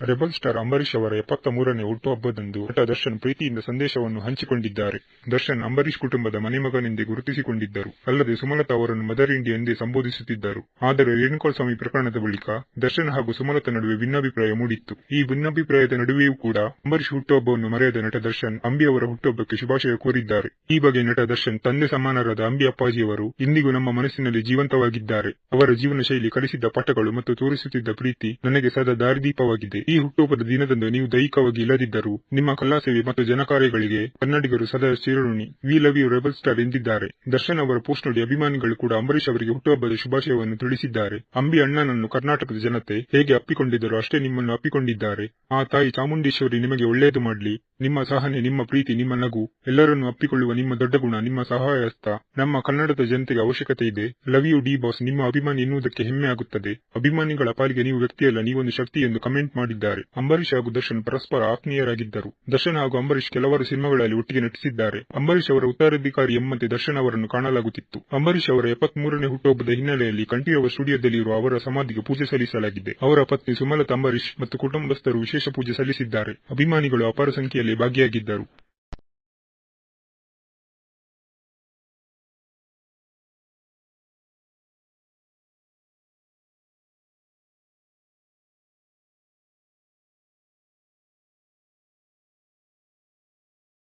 Rebel star Ambareesh ಅವರ ಎಪ್ಪತ್ತ ಮೂರನೇ ಹುಟ್ಟುಹಬ್ಬದಂದು ನಟ ದರ್ಶನ್ ಪ್ರೀತಿಯಿಂದ ಸಂದೇಶವನ್ನು ಹಂಚಿಕೊಂಡಿದ್ದಾರೆ. ದರ್ಶನ್ ಅಂಬರೀಶ್ ಕುಟುಂಬದ ಮನೆಮಗನೆಂದೇ ಗುರುತಿಸಿಕೊಂಡಿದ್ದರು. ಅಲ್ಲದೆ ಸುಮಲತಾ ಅವರನ್ನು ಮದರ್ ಇಂಡಿಯಾ ಎಂದೇ ಸಂಬೋಧಿಸುತ್ತಿದ್ದರು. ಆದರೆ ರೇಣುಕಾಸ್ವಾಮಿ ಪ್ರಕರಣದ ಬಳಿಕ ದರ್ಶನ್ ಹಾಗೂ ಸುಮಲತಾ ನಡುವೆ ಭಿನ್ನಾಭಿಪ್ರಾಯ ಮೂಡಿತ್ತು. ಈ ಭಿನ್ನಾಭಿಪ್ರಾಯದ ನಡುವೆಯೂ ಕೂಡ ಅಂಬರೀಶ್ ಹುಟ್ಟುಹಬ್ಬವನ್ನು ಮರೆಯದ ನಟ ದರ್ಶನ್ ಅಂಬಿ ಅವರ ಹುಟ್ಟುಹಬ್ಬಕ್ಕೆ ಶುಭಾಶಯ ಕೋರಿದ್ದಾರೆ. ಈ ಬಗ್ಗೆ ನಟ ದರ್ಶನ್ ತಂದೆ ಸಮಾನರಾದ ಅಂಬಿ ಅಪ್ಪಾಜಿಯವರು ಇಂದಿಗೂ ನಮ್ಮ ಮನಸ್ಸಿನಲ್ಲಿ ಜೀವಂತವಾಗಿದ್ದಾರೆ. ಅವರ ಜೀವನ ಶೈಲಿ ಕಲಿಸಿದ್ದ ಪಾಠಗಳು ಮತ್ತು ತೋರಿಸುತ್ತಿದ್ದ ಪ್ರೀತಿ ನನಗೆ ಸದಾ ದಾರಿದೀಪವಾಗಿದೆ. ಈ ಹುಟ್ಟುಹಬ್ಬದ ದಿನದಂದು ನೀವು ದೈಹಿಕವಾಗಿ ಇಲ್ಲದಿದ್ದರೂ ನಿಮ್ಮ ಕಲಾಸೇವೆ ಮತ್ತು ಜನಕಾರ್ಯಗಳಿಗೆ ಕನ್ನಡಿಗರು ಸದಾ ಚಿರಋಣಿ we love you rebel star ಎಂದಿದ್ದಾರೆ. ದರ್ಶನ್ ಅವರ ಪೋಸ್ಟ್ ನೋಡಿ ಅಭಿಮಾನಿಗಳು ಕೂಡ ಅಂಬರೀಶ್ ಅವರಿಗೆ ಹುಟ್ಟುಹಬ್ಬದ ಶುಭಾಶಯವನ್ನು ತಿಳಿಸಿದ್ದಾರೆ. ಅಂಬಿ ಅಣ್ಣನನ್ನು ಕರ್ನಾಟಕದ ಜನತೆ ಹೇಗೆ ಅಪ್ಪಿಕೊಂಡಿದ್ದರೋ ಅಷ್ಟೇ ನಿಮ್ಮನ್ನು ಅಪ್ಪಿಕೊಂಡಿದ್ದಾರೆ. ಆ ತಾಯಿ ಚಾಮುಂಡೇಶ್ವರಿ ನಿಮಗೆ ಒಳ್ಳೆಯದು ಮಾಡಲಿ. ನಿಮ್ಮ ಸಹನೆ, ನಿಮ್ಮ ಪ್ರೀತಿ, ನಿಮ್ಮ ನಗು, ಎಲ್ಲರನ್ನು ಅಪ್ಪಿಕೊಳ್ಳುವ ನಿಮ್ಮ ದೊಡ್ಡ ಗುಣ, ನಿಮ್ಮ ಸಹಾಯಸ್ಥ ನಮ್ಮ ಕನ್ನಡದ ಜನತೆಗೆ ಅವಶ್ಯಕತೆ ಇದೆ. ಲವ್ ಯು ಡಿ ಬಾಸ್ ನಿಮ್ಮ ಅಭಿಮಾನಿ ಎನ್ನುವುದಕ್ಕೆ ಹೆಮ್ಮೆ ಆಗುತ್ತದೆ. ಅಭಿಮಾನಿಗಳ ಪಾಲಿಗೆ ನೀವು ವ್ಯಕ್ತಿಯಲ್ಲ, ನೀವೊಂದು ಶಕ್ತಿ ಎಂದು ಕಮೆಂಟ್ ಮಾಡಿದ್ದಾರೆ. ಅಂಬರೀಶ್ ಹಾಗೂ ದರ್ಶನ್ ಪರಸ್ಪರ ಆತ್ಮೀಯರಾಗಿದ್ದರು. ದರ್ಶನ್ ಹಾಗೂ ಅಂಬರೀಶ್ ಕೆಲವರು ಸಿನಿಮಾಗಳಲ್ಲಿ ಒಟ್ಟಿಗೆ ನಟಿಸಿದ್ದಾರೆ. ಅಂಬರೀಶ್ ಅವರ ಉತ್ತರಾಧಿಕಾರಿ ಎಂಬಂತೆ ದರ್ಶನ್ ಅವರನ್ನು ಕಾಣಲಾಗುತ್ತಿತ್ತು. ಅಂಬರೀಶ್ ಅವರ ಎಪ್ಪತ್ಮೂರನೇ ಹುಟ್ಟುಹಬ್ಬದ ಹಿನ್ನೆಲೆಯಲ್ಲಿ ಕಂಠೀರವ ಸ್ಟುಡಿಯೋದಲ್ಲಿರುವ ಅವರ ಸಮಾಧಿಗೆ ಪೂಜೆ ಸಲ್ಲಿಸಲಾಗಿದೆ. ಅವರ ಪತ್ನಿ ಸುಮಲತಾ ಅಂಬರೀಶ್ ಮತ್ತು ಕುಟುಂಬಸ್ಥರು ವಿಶೇಷ ಪೂಜೆ ಸಲ್ಲಿಸಿದ್ದಾರೆ. ಅಭಿಮಾನಿಗಳು ಅಪಾರ ಸಂಖ್ಯೆಯಲ್ಲಿ ಭಾಗಿಯಾಗಿದ್ದರು.